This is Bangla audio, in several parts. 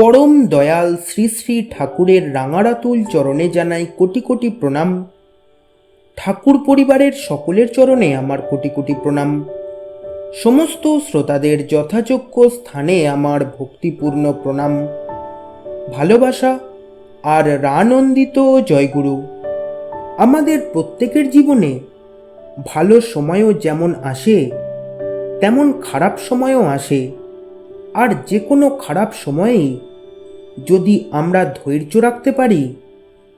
পরম দয়াল শ্রী শ্রী ঠাকুরের রাঙারাতুল চরণে জানাই কোটি কোটি প্রণাম। ঠাকুর পরিবারের সকলের চরণে আমার কোটি কোটি প্রণাম। সমস্ত শ্রোতাদের যথাযোগ্য স্থানে আমার ভক্তিপূর্ণ প্রণাম। ভালোবাসা আর রানন্দিত জয়গুরু। আমাদের প্রত্যেকের জীবনে ভালো সময়ও যেমন আসে, তেমন খারাপ সময়ও আসে। আর যে কোনো খারাপ সময়েই যদি আমরা ধৈর্য রাখতে পারি,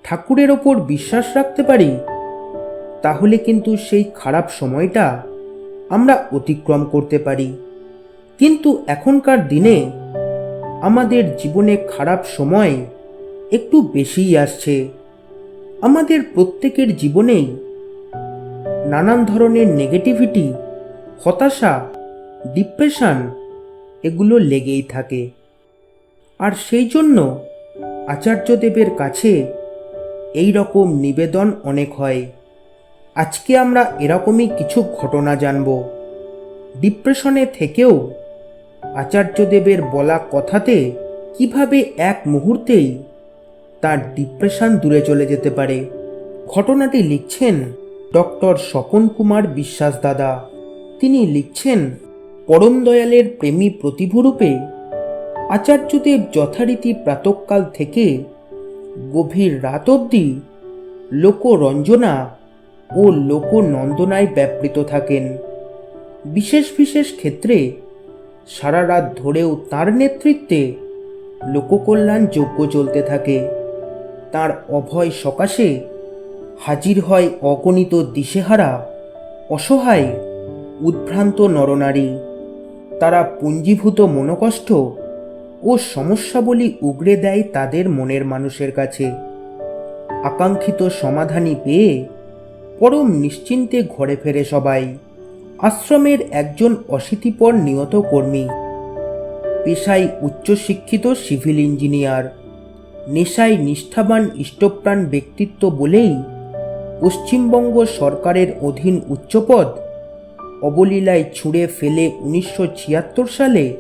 ঠাকুরের ওপর বিশ্বাস রাখতে পারি, তাহলে কিন্তু সেই খারাপ সময়টা আমরা অতিক্রম করতে পারি। কিন্তু এখনকার দিনে আমাদের জীবনে খারাপ সময় একটু বেশিই আসছে। আমাদের প্রত্যেকের জীবনেই নানান ধরনের নেগেটিভিটি হতাশা ডিপ্রেশন এগুলো লেগেই থাকে। আর সেই জন্য আচার্যদেবের কাছে এই রকম নিবেদন অনেক হয়। আজকে আমরা এরকমই কিছু ঘটনা জানব। ডিপ্রেশনে থেকেও আচার্যদেবের বলা কথাতে কীভাবে এক মুহূর্তেই তার ডিপ্রেশন দূরে চলে যেতে পারে। ঘটনাটি লিখছেন ডক্টর স্বপন কুমার বিশ্বাস দাদা। তিনি লিখছেন পরম দয়ালের প্রেমী প্রতিভূরূপে আচার্যদেব যথারীতি প্রাতকাল থেকে গভীর রাত অবধি লোকরঞ্জনা ও লোকনন্দনায় ব্যাপৃত থাকেন। বিশেষ বিশেষ ক্ষেত্রে সারা রাত ধরেও তার নেতৃত্বে লোককল্যাণ যজ্ঞ চলতে থাকে। তার অভয় সকাশে হাজির হয় অগণিত দিশেহারা, অসহায়, উদ্ভ্রান্ত নরনারী। তারা পুঞ্জীভূত মনোকষ্ট ও সমস্যাবলী উগড়ে দেয় তাদের মনের মানুষের কাছে। আকাঙ্ক্ষিত সমাধানই পেয়ে পরম নিশ্চিন্তে ঘরে ফেরে সবাই। আশ্রমের একজন অশীতিপর নিয়ত কর্মী, পেশায় উচ্চশিক্ষিত সিভিল ইঞ্জিনিয়ার, নেশায় নিষ্ঠাবান ইষ্টপ্রাণ ব্যক্তিত্ব বলেই পশ্চিমবঙ্গ সরকারের অধীন উচ্চপদ অবলীলায় ছুঁড়ে ফেলে উনিশশো ছিয়াত্তর সালে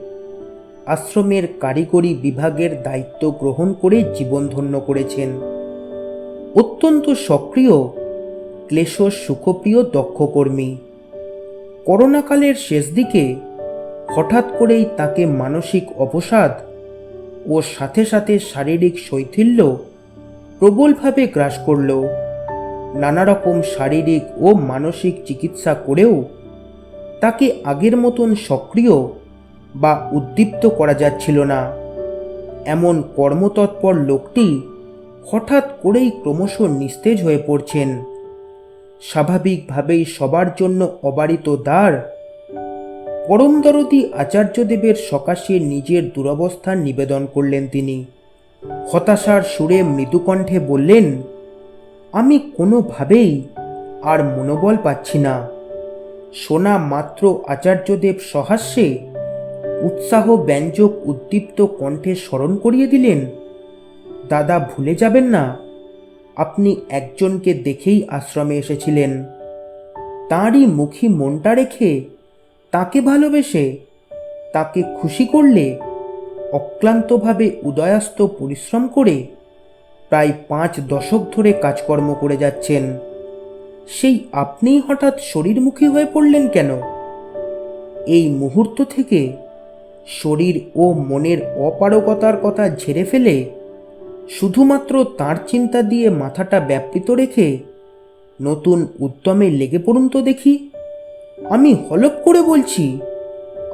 আশ্রমের কারিগরি বিভাগের দায়িত্ব গ্রহণ করে জীবন ধন্য করেছেন। অত্যন্ত সক্রিয় ক্লেশ সুখপ্রিয় দক্ষ কর্মী। করোনাকালের শেষ দিকে হঠাৎ করেই তাকে মানসিক অবসাদ ও সাথে সাথে শারীরিক শৈথিল্য প্রবলভাবে গ্রাস করল। নানা রকম শারীরিক ও মানসিক চিকিৎসা করেও তাকে আগের মতন সক্রিয় বা উদ্দীপ্ত করা যাচ্ছিল না। এমন কর্মতৎপর লোকটি হঠাৎ করেই ক্রমশ নিস্তেজ হয়ে পড়ছেন। স্বাভাবিকভাবেই সবার জন্য অবারিত দ্বার পরমদরদি আচার্যদেবের সকাশে নিজের দুরবস্থান নিবেদন করলেন তিনি। হতাশার সুরে মৃদুকণ্ঠে বললেন, আমি কোনোভাবেই আর মনোবল পাচ্ছি না। শোনা মাত্র আচার্যদেব সহাস্যে উৎসাহ ব্যঞ্জক উদ্দীপ্ত কণ্ঠে স্মরণ করিয়ে দিলেন, দাদা ভুলে যাবেন না, আপনি একজনকে দেখেই আশ্রমে এসেছিলেন। তাঁরই মুখী মনটা রেখে তাকে ভালোবেসে তাকে খুশি করলে অক্লান্তভাবে উদয়াস্ত পরিশ্রম করে প্রায় পাঁচ দশক ধরে কাজকর্ম করে যাচ্ছেন। সেই আপনিই হঠাৎ শরীরমুখী হয়ে পড়লেন কেন? এই মুহূর্ত থেকে শরীর ও মনের অপারগতার কথা ঝেড়ে ফেলে শুধুমাত্র তার চিন্তা দিয়ে মাথাটা ব্যাপৃত রেখে নতুন উদ্যমে লেগে পড়ুন তো দেখি। আমি হলপ করে বলছি,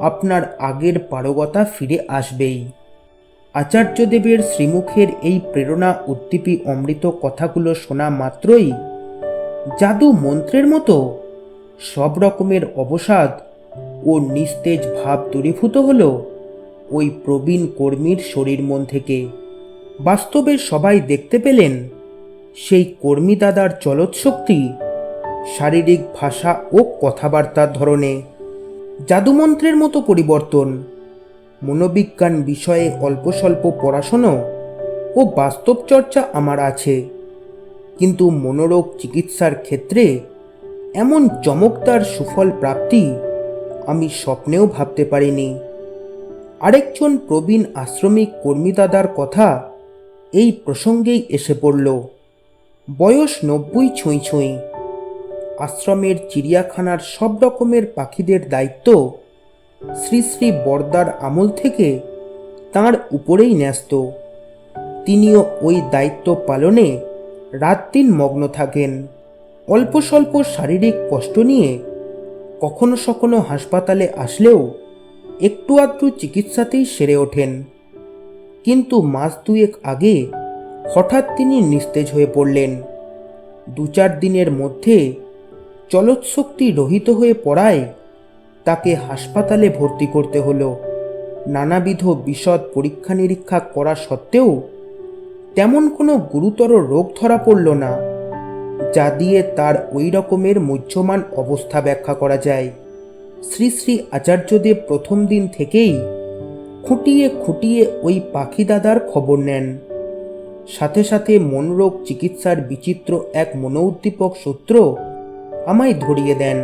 আপনার আগের পারগতা ফিরে আসবেই। আচার্যদেবের শ্রীমুখের এই প্রেরণা উদ্দীপী অমৃত কথাগুলো শোনা মাত্রই জাদু মন্ত্রের মতো। সব রকমের অবসাদ ও নিস্তেজ ভাব দূরীভূত হল ওই প্রবীণ কর্মীর শরীর মন থেকে। বাস্তবে সবাই দেখতে পেলেন সেই কর্মী দাদার চলৎশক্তি, শারীরিক ভাষা ও কথাবার্তার ধরনে। জাদুমন্ত্রের মতো পরিবর্তন, মনোবিজ্ঞান বিষয়ে অল্প স্বল্প পড়াশুনো ও বাস্তব চর্চা আমার আছে। কিন্তু মনোরোগ চিকিৎসার ক্ষেত্রে এমন চমকদার সুফল প্রাপ্তি আমি স্বপ্নেও ভাবতে পারিনি। আরেকজন প্রবীণ আশ্রমিক কর্মীদাদার কথা এই প্রসঙ্গেই এসে পড়ল। বয়স নব্বই ছুঁই ছুঁই। আশ্রমের চিড়িয়াখানার সব রকমের পাখিদের দায়িত্ব শ্রী শ্রী বর্দার আমল থেকে তার উপরেই ন্যস্ত। তিনিও ওই দায়িত্ব পালনে রাত দিন মগ্ন থাকেন। অল্প স্বল্প শারীরিক কষ্ট নিয়ে কখনো সখনো হাসপাতালে আসলেও একটু আধটু চিকিৎসাতেই সেরে ওঠেন। কিন্তু মাস দুয়েক আগে হঠাৎ তিনি নিস্তেজ হয়ে পড়লেন। দু চার দিনের মধ্যে চলৎশক্তি রহিত হয়ে পড়ায় তাকে হাসপাতালে ভর্তি করতে হলো। নানাবিধ বিশদ পরীক্ষা নিরীক্ষা করা সত্ত্বেও তেমন কোনো গুরুতর রোগ ধরা পড়ল না, যা দিয়ে তার ওই রকমের মুহ্যমান অবস্থা ব্যাখ্যা করা যায়। শ্রী শ্রী আচার্যদেব প্রথম দিন থেকেই খুঁটিয়ে খুঁটিয়ে ওই পাখি দাদার খবর নেন। সাথে সাথে মনোরোগ চিকিৎসার বিচিত্র এক মনোউদ্দীপক সূত্র আমায় ধরিয়ে দেন।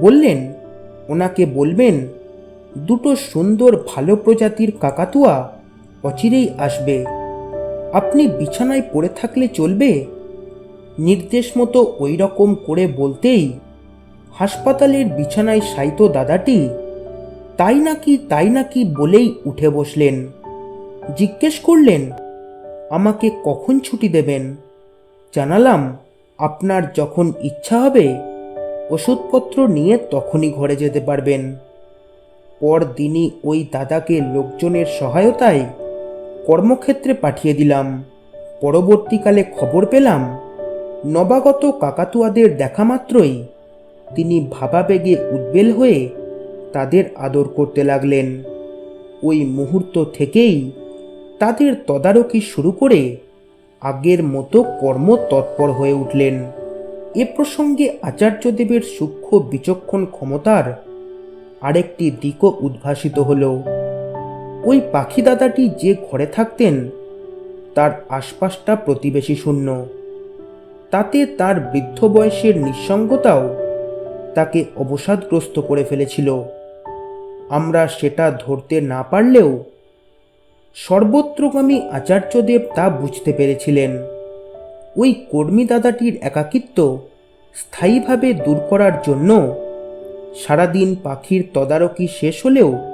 বললেন, ওনাকে বলবেন, দুটো সুন্দর ভালো প্রজাতির কাকাতুয়া অচিরেই আসবে। আপনি বিছানায় পড়ে থাকলে চলবে? নির্দেশ মতো ওই রকম করে বলতেই হাসপাতালের বিছানায় সাইতো দাদাটি তাই নাকি তাই নাকি বলেই উঠে বসলেন। জিজ্ঞেস করলেন, আমাকে কখন ছুটি দেবেন? জানালাম, আপনার যখন ইচ্ছা হবে, ওষুধপত্র নিয়ে তখনই ঘরে যেতে পারবেন। পরদিনই ওই দাদাকে লোকজনের সহায়তায় কর্মক্ষেত্রে পাঠিয়ে দিলাম। পরবর্তীকালে খবর পেলাম, নবাগত কাকাতুয়াদের দেখা মাত্রই তিনি ভাবাবেগে উদ্বেল হয়ে তাদের আদর করতে লাগলেন। ওই মুহূর্ত থেকেই তাদের তদারকি শুরু করে আগের মতো কর্ম তৎপর হয়ে উঠলেন। এ প্রসঙ্গে আচার্যদেবের সূক্ষ্ম বিচক্ষণ ক্ষমতার আরেকটি দিকও উদ্ভাসিত হল। ওই পাখি দাদাটি যে ঘরে থাকতেন, তার আশপাশটা প্রতিবেশী শূন্য। তাতে তার বৃদ্ধ বয়সের নিঃসঙ্গতাও তাকে অবসাদগ্রস্ত করে ফেলেছিল। আমরা সেটা ধরতে না পারলেও সর্বত্রগামী আচার্যদেব তা বুঝতে পেরেছিলেন। ওই কর্মী দাদাটির একাকিত্ব স্থায়ীভাবে দূর করার জন্য সারাদিন পাখির তদারকি শেষ হলেও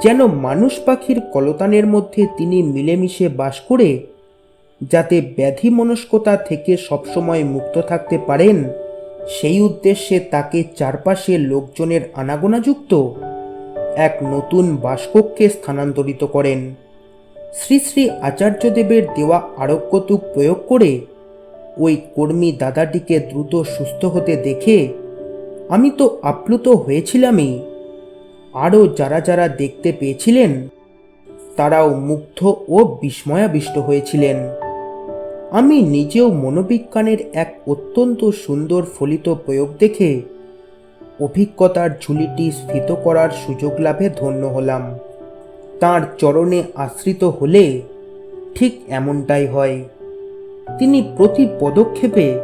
যেন মানুষ পাখির কলতানের মধ্যে তিনি মিলেমিশে বাস করে, যাতে ব্যাধি মনস্কতা থেকে সবসময় মুক্ত থাকতে পারেন, সেই উদ্দেশ্যে তাকে চারপাশে লোকজনের আনাগোনাযুক্ত এক নতুন বাসকক্ষে স্থানান্তরিত করেন। শ্রী শ্রী আচার্যদেবের দেওয়া আরোগ্যতুক প্রয়োগ করে ওই কর্মী দাদাটিকে দ্রুত সুস্থ হতে দেখে, আমি তো আপ্লুত হয়েছিলামই। আরও যারা যারা দেখতে পেয়েছিলেন, তারাও মুগ্ধ ও বিস্ময়াবিষ্ট হয়েছিলেন। আমি নিজেও মনোবিজ্ঞানের এক অত্যন্ত সুন্দর ফলিত প্রয়োগ দেখে অভিজ্ঞতার ঝুলিটি স্ফীত করার সুযোগ লাভে ধন্য হলাম। তার চরণে আশ্রিত হলে ঠিক এমনটাই হয়। তিনি প্রতি পদক্ষেপে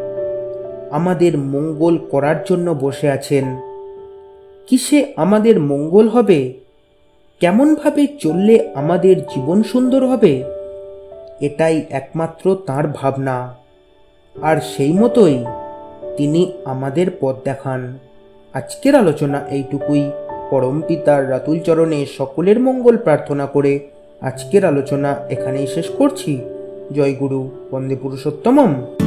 আমাদের মঙ্গল করার জন্য বসে আছেন। কিসে আমাদের মঙ্গল হবে? কেমনভাবে চললে আমাদের জীবন সুন্দর হবে? এটাই একমাত্র তার ভাবনা। আর সেই মতোই তিনি আমাদের পথ দেখান। আজকের আলোচনা এইটুকুই। পরম পিতার রাতুল চরণে সকলের মঙ্গল প্রার্থনা করে আজকের আলোচনা এখানেই শেষ করছি। জয় গুরু, বন্দে পুরুষোত্তমম।